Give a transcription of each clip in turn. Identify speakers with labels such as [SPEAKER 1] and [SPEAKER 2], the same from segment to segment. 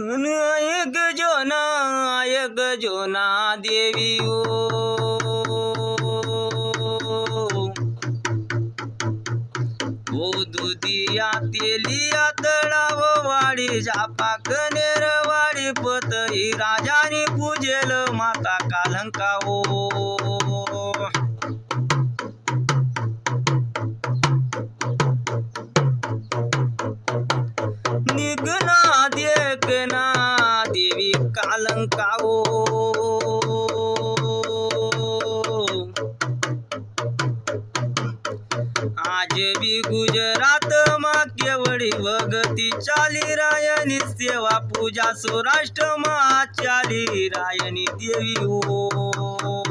[SPEAKER 1] An I गजोना I देवी ओ। ओ दुधिया तेलिया तळाव वाडी झापा कनेर वाडी पतई राजानी पूजेल माता कालंका आज बी गुजरात मा केवडी भगती चाली रायनी सेवा पूजा सौराष्ट्र मा चाली रायनी देवी ओ.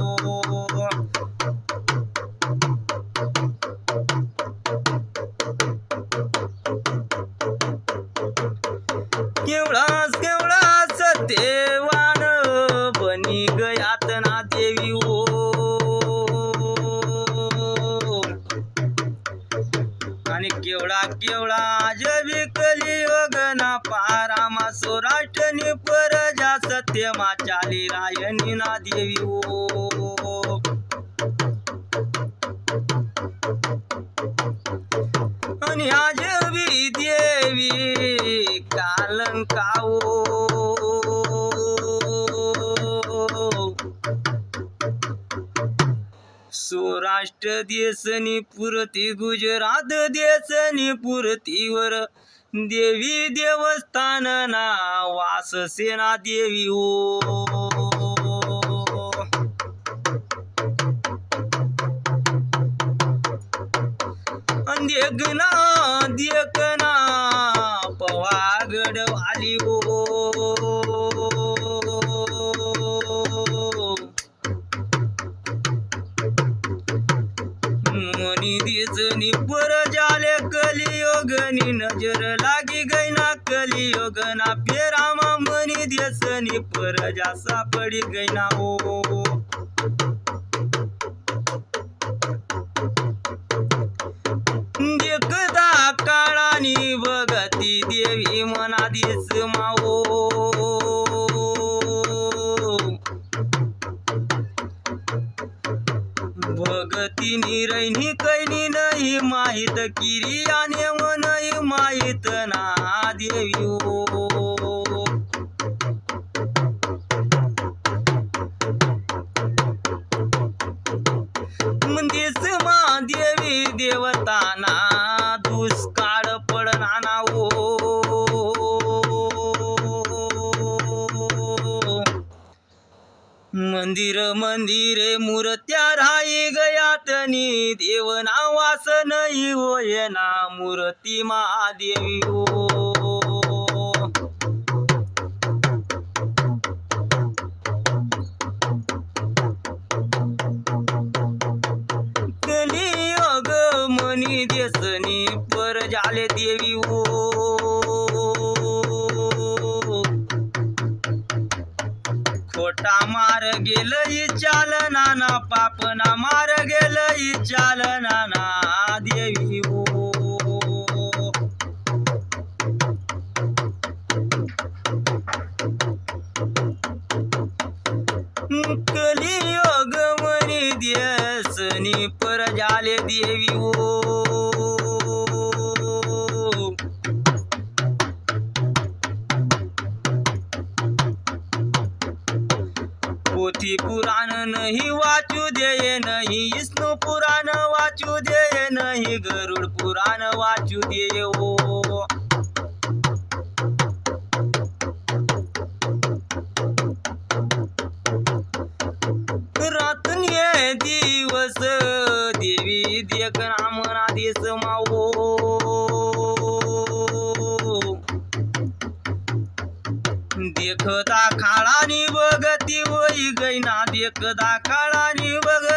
[SPEAKER 1] महाराष्ट्र देशनी पुरती गुजरात देशनी पुरतीवर. देवी देवस्थान ना वास सेना देवी हो. ओ देखना देखना पर जाले कलियोगनी नजर लागी गैना कलियोगना पेरामा मनी देसनी पर जा सापडी ना ओ। देखदा काळानी भगती देवी मना दिस माओ भगती निरैनी कैनी नाही माहीत किरियाने नाही माहीत ना देवी ओ। मंदिर मंदिरे मूर्त्या राई गयातनी देव नावास नाही होय ना मूर्ती महादेवी ओ अग मनी देसनी पर जाले देवी मार गेलई चाल नाना पापना मार गेलई चाल नाना देवी हो. ओ योग मनी देसनी पर जाले देवी वाचू दे नाही गरुड पुराण वाचू दे ओ. रातून ये दिवस देवी देख रामना देस माओ देखता खाळानी बघती होई गैना देखता खाळानी बघ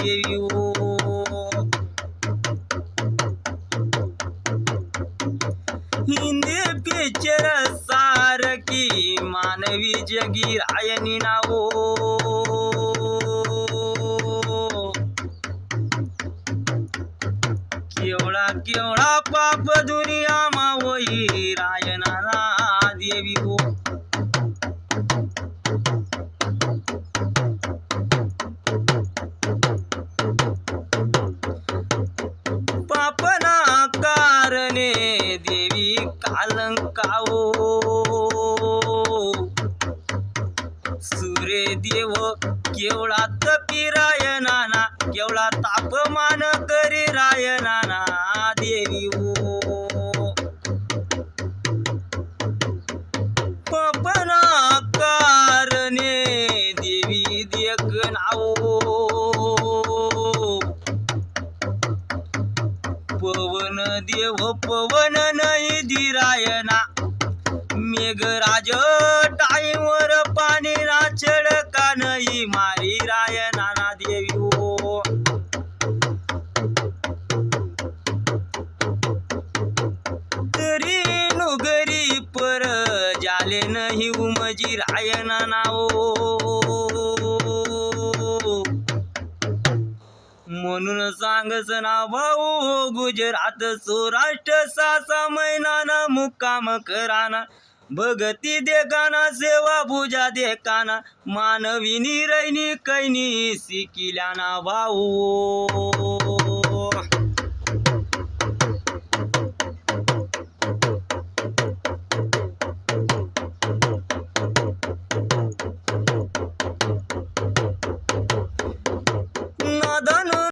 [SPEAKER 1] देवी ओ हिंदी पिक्चर सारखी मानवी जगी रायनी नावो केवळा केवळा पाप दुनिया रे देव केवळा तपी रायनाना केवळा तापमान करी राय नाना देवी ओ. पपना कारणे देवी देख नाओ पवन देव पवन नाही धीरायना मेघराज जाले नाही उमजी रायना नाओ म्हणून सांगस ना भाऊ गुजरात सौराष्ट्र सासा मैनाना मुक्काम कराना. भगती देखाना सेवा पूजा देखाना. मानवी निरैनी कैनी शिकिल्याना भाऊ.